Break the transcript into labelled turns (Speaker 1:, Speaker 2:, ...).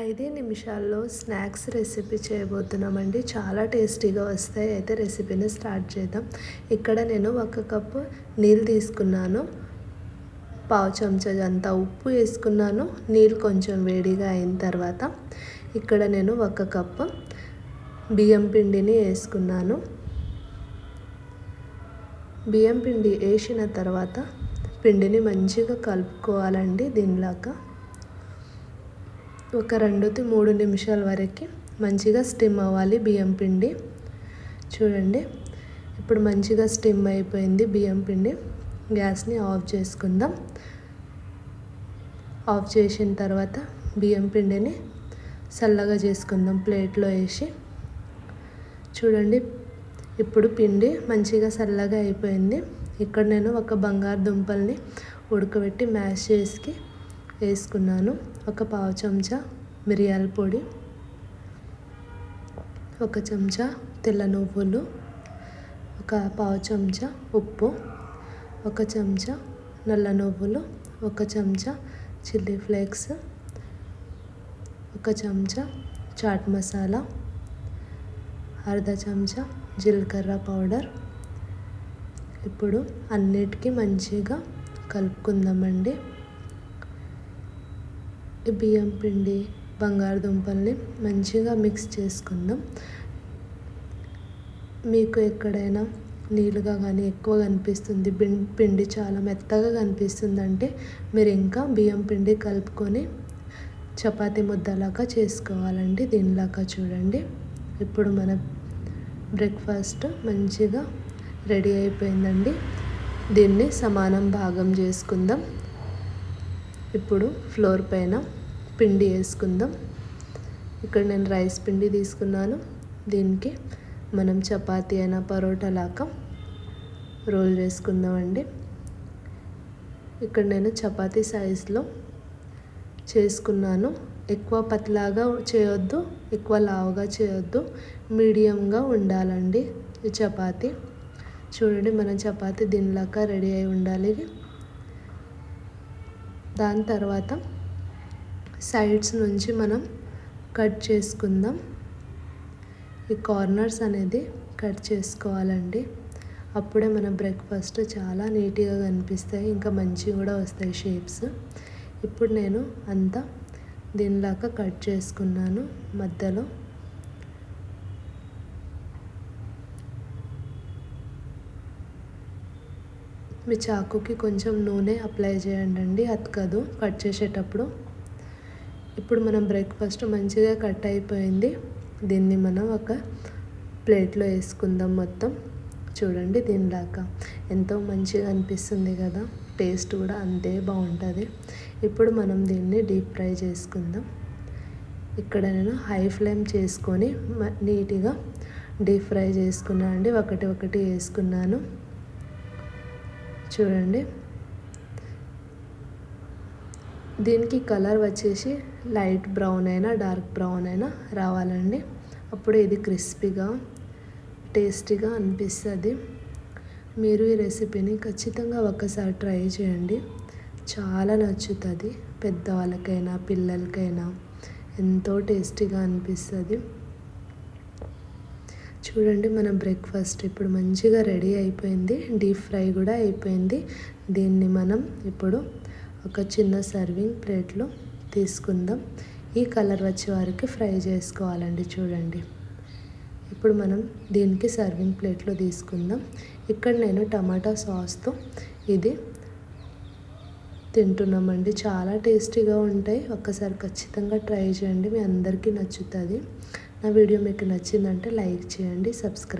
Speaker 1: ఐదే నిమిషాల్లో snacks recipe చేయబోతున్నామండి. చాలా టేస్టీగా వస్తాయి. అయితే రెసిపీని స్టార్ట్ చేద్దాం. ఇక్కడ నేను ఒక కప్పు నీళ్ళు తీసుకున్నాను. పావు చెంచా అంతా ఉప్పు వేసుకున్నాను. నీళ్ళు కొంచెం వేడిగా అయిన తర్వాత ఇక్కడ నేను ఒక కప్పు బియ్యం పిండిని వేసుకున్నాను. బియ్యం పిండి వేసిన తర్వాత పిండిని మంచిగా కలుపుకోవాలండి. దీనిలాగా ఒక రెండుది మూడు నిమిషాల వరకు మంచిగా స్టిమ్ అవ్వాలి బియ్యం పిండి. చూడండి. ఇప్పుడు మంచిగా స్టిమ్ అయిపోయింది బియ్యం పిండి. గ్యాస్ని ఆఫ్ చేసుకుందాం. ఆఫ్ చేసిన తర్వాత బియ్యం పిండిని చల్లగా చేసుకుందాం ప్లేట్లో వేసి. చూడండి. ఇప్పుడు పిండి మంచిగా చల్లగా అయిపోయింది. ఇక్కడ నేను ఒక బంగాళదుంపల్ని ఉడకబెట్టి మ్యాష్ చేసి వేసుకున్నాను. ఒక పావు చెంచా మిరియాల పొడి ఒక చెంచా తెల్ల నువ్వులు ఒక పావు చెంచా ఉప్పు ఒక చెంచా నల్ల నువ్వులు ఒక చెంచా చిల్లీ ఫ్లేక్స్ ఒక చెంచా చాట్ మసాలా అర్ధ చెంచా జీలకర్ర పౌడర్. ఇప్పుడు అన్నిటికీ మంచిగా కలుపుకుందామండి. బియ్యం పిండి బంగాళదుంపల్ని మంచిగా మిక్స్ చేసుకుందాం. మీకు ఎక్కడైనా నీళ్ళుగా కానీ ఎక్కువ కనిపిస్తుంది పిండి చాలా మెత్తగా కనిపిస్తుంది అంటే మీరు ఇంకా బియ్యం పిండి కలుపుకొని చపాతీ ముద్దలాగా చేసుకోవాలండి. దీనిలాగా చూడండి. ఇప్పుడు మన బ్రేక్ఫాస్ట్ మంచిగా రెడీ అయిపోయిందండి. దీన్ని సమానం భాగం చేసుకుందాం. ఇప్పుడు ఫ్లోర్ పైన పిండి వేసుకుందాం. ఇక్కడ నేను రైస్ పిండి తీసుకున్నాను. దీనికి మనం చపాతి అయినా పరోటా లాగా రోల్ చేసుకుందామండి. ఇక్కడ నేను చపాతీ సైజులో చేసుకున్నాను. ఎక్కువ పతలాగా చేయొద్దు ఎక్కువ లావుగా చేయొద్దు. మీడియంగా ఉండాలండి ఈ చపాతీ. చూడండి మన చపాతీ దీనిలాగా రెడీ అయి ఉండాలి. దాని తర్వాత సైడ్స్ నుంచి మనం కట్ చేసుకుందాం. ఈ కార్నర్స్ అనేది కట్ చేసుకోవాలండి. అప్పుడే మన బ్రేక్ఫాస్ట్ చాలా నీట్గా కనిపిస్తాయి. ఇంకా మంచిగా కూడా వస్తాయి షేప్స్. ఇప్పుడు నేను అంతా దీనిలాగా కట్ చేసుకున్నాను మధ్యలో. మీ చాకుకి కొంచెం నూనె అప్లై చేయండి అతకదు కట్ చేసేటప్పుడు. ఇప్పుడు మనం బ్రేక్ఫాస్ట్ మంచిగా కట్ అయిపోయింది. దీన్ని మనం ఒక ప్లేట్లో వేసుకుందాం మొత్తం. చూడండి దీనిలాగా ఎంతో మంచిగా అనిపిస్తుంది కదా. టేస్ట్ కూడా అంతే బాగుంటుంది. ఇప్పుడు మనం దీన్ని డీప్ ఫ్రై చేసుకుందాం. ఇక్కడ నేను హై ఫ్లేమ్ చేసుకొని నీట్గా డీప్ ఫ్రై చేసుకున్నాను అండి. ఒకటి ఒకటి వేసుకున్నాను. చూడండి. దీనికి కలర్ వచ్చేసి లైట్ బ్రౌన్ అయినా డార్క్ బ్రౌన్ అయినా రావాలండి. అప్పుడు ఇది క్రిస్పీగా టేస్టీగా అనిపిస్తుంది. మీరు ఈ రెసిపీని ఖచ్చితంగా ఒకసారి ట్రై చేయండి. చాలా నచ్చుతుంది. పెద్దవాళ్ళకైనా పిల్లలకైనా ఎంతో టేస్టీగా అనిపిస్తుంది. చూడండి మన బ్రేక్ఫాస్ట్ ఇప్పుడు మంచిగా రెడీ అయిపోయింది. డీప్ ఫ్రై కూడా అయిపోయింది. దీన్ని మనం ఇప్పుడు ఒక చిన్న సర్వింగ్ ప్లేట్లో తీసుకుందాం. ఈ కలర్ వచ్చే వారికి ఫ్రై చేసుకోవాలండి చూడండి. ఇప్పుడు మనం దీనికి సర్వింగ్ ప్లేట్లో తీసుకుందాం. ఇక్కడ నేను టమాటా సాస్తో ఇది తింటున్నామండి. చాలా టేస్టీగా ఉంటాయి. ఒక్కసారి ఖచ్చితంగా ట్రై చేయండి. మీ అందరికీ నచ్చుతుంది. నా వీడియో మీకు నచ్చిందంటే లైక్ చేయండి సబ్స్క్రైబ్